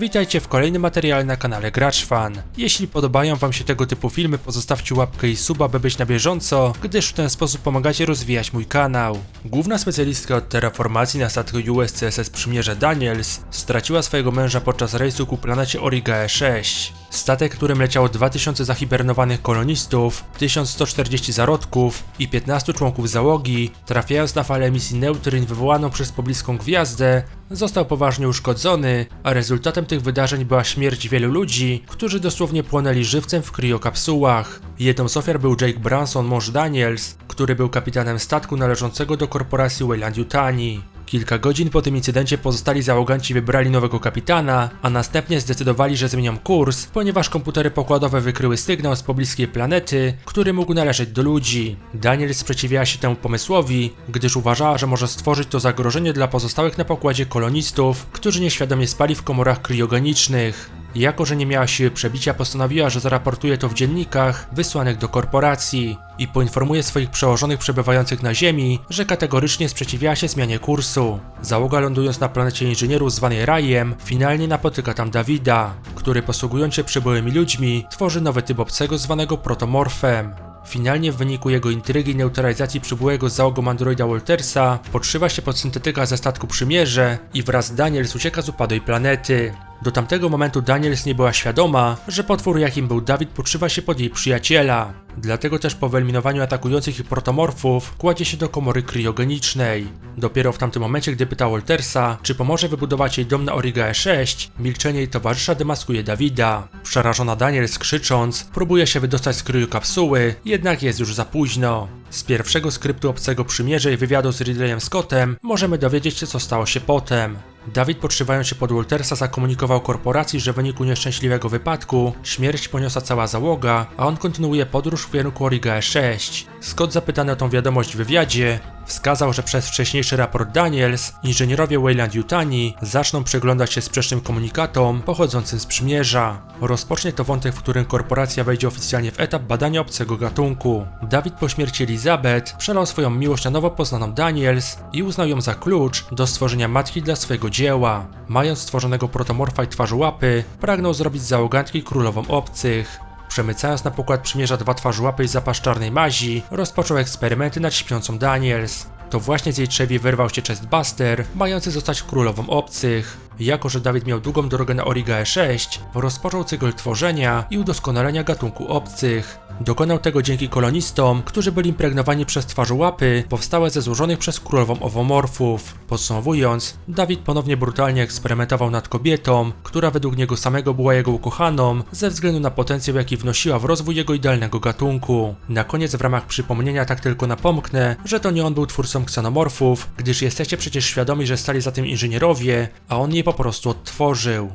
Witajcie w kolejnym materiale na kanale Gracz Fan. Jeśli podobają wam się tego typu filmy, pozostawcie łapkę i suba, by być na bieżąco, gdyż w ten sposób pomagacie rozwijać mój kanał. Główna specjalistka od terraformacji na statku USCSS Przymierze Daniels straciła swojego męża podczas rejsu ku planecie Origae 6. Statek, którym leciało 2000 zahibernowanych kolonistów, 1140 zarodków i 15 członków załogi, trafiając na falę emisji neutryn wywołaną przez pobliską gwiazdę, został poważnie uszkodzony, a rezultatem tych wydarzeń była śmierć wielu ludzi, którzy dosłownie płonęli żywcem w kriokapsułach. Jedną z ofiar był Jake Branson, mąż Daniels, który był kapitanem statku należącego do korporacji Wayland Yutani. Kilka godzin po tym incydencie pozostali załoganci wybrali nowego kapitana, a następnie zdecydowali, że zmienią kurs, ponieważ komputery pokładowe wykryły sygnał z pobliskiej planety, który mógł należeć do ludzi. Daniel sprzeciwiała się temu pomysłowi, gdyż uważała, że może stworzyć to zagrożenie dla pozostałych na pokładzie kolonistów, którzy nieświadomie spali w komorach kriogenicznych. Jako, że nie miała siły przebicia, postanowiła, że zaraportuje to w dziennikach wysłanych do korporacji i poinformuje swoich przełożonych przebywających na Ziemi, że kategorycznie sprzeciwiała się zmianie kursu. Załoga lądując na planecie inżynierów zwanej Rajem, finalnie napotyka tam Dawida, który posługując się przybyłymi ludźmi, tworzy nowy typ obcego zwanego protomorfem. Finalnie w wyniku jego intrygi i neutralizacji przybyłego z załogą androida Waltersa podszywa się pod syntetyka ze statku Przymierze i wraz z Daniels ucieka z upadłej planety. Do tamtego momentu Daniels nie była świadoma, że potwór jakim był Dawid podszywa się pod jej przyjaciela. Dlatego też po wyeliminowaniu atakujących ich protomorfów kładzie się do komory kriogenicznej. Dopiero w tamtym momencie, gdy pyta Waltersa, czy pomoże wybudować jej dom na Origae 6, milczenie jej towarzysza demaskuje Dawida. Przerażona Daniels krzycząc, próbuje się wydostać z kryokapsuły, jednak jest już za późno. Z pierwszego skryptu obcego przymierza i wywiadu z Ridleyem Scottem możemy dowiedzieć się co stało się potem. Dawid podszywając się pod Waltersa zakomunikował korporacji, że w wyniku nieszczęśliwego wypadku śmierć poniosła cała załoga, a on kontynuuje podróż w kierunku Origae 6. Scott zapytany o tą wiadomość w wywiadzie, wskazał, że przez wcześniejszy raport Daniels inżynierowie Wayland Yutani zaczną przyglądać się sprzecznym komunikatom pochodzącym z przymierza. Rozpocznie to wątek, w którym korporacja wejdzie oficjalnie w etap badania obcego gatunku. Dawid po śmierci Elizabeth przelał swoją miłość na nowo poznaną Daniels i uznał ją za klucz do stworzenia matki dla swojego dzieła. Mając stworzonego protomorfa i twarzy łapy, pragnął zrobić załogantki królową obcych. Przemycając na pokład przymierza dwa twarzłapy i zapas czarnej mazi, rozpoczął eksperymenty nad śpiącą Daniels. To właśnie z jej trzewi wyrwał się Chestbuster, mający zostać królową obcych. Jako, że Dawid miał długą drogę na Origae 6, rozpoczął cykl tworzenia i udoskonalenia gatunku obcych. Dokonał tego dzięki kolonistom, którzy byli impregnowani przez twarzołapy powstałe ze złożonych przez królową owomorfów. Podsumowując, Dawid ponownie brutalnie eksperymentował nad kobietą, która według niego samego była jego ukochaną, ze względu na potencjał jaki wnosiła w rozwój jego idealnego gatunku. Na koniec w ramach przypomnienia tak tylko napomknę, że to nie on był twórcą ksenomorfów, gdyż jesteście przecież świadomi, że stali za tym inżynierowie, a on je po prostu odtworzył.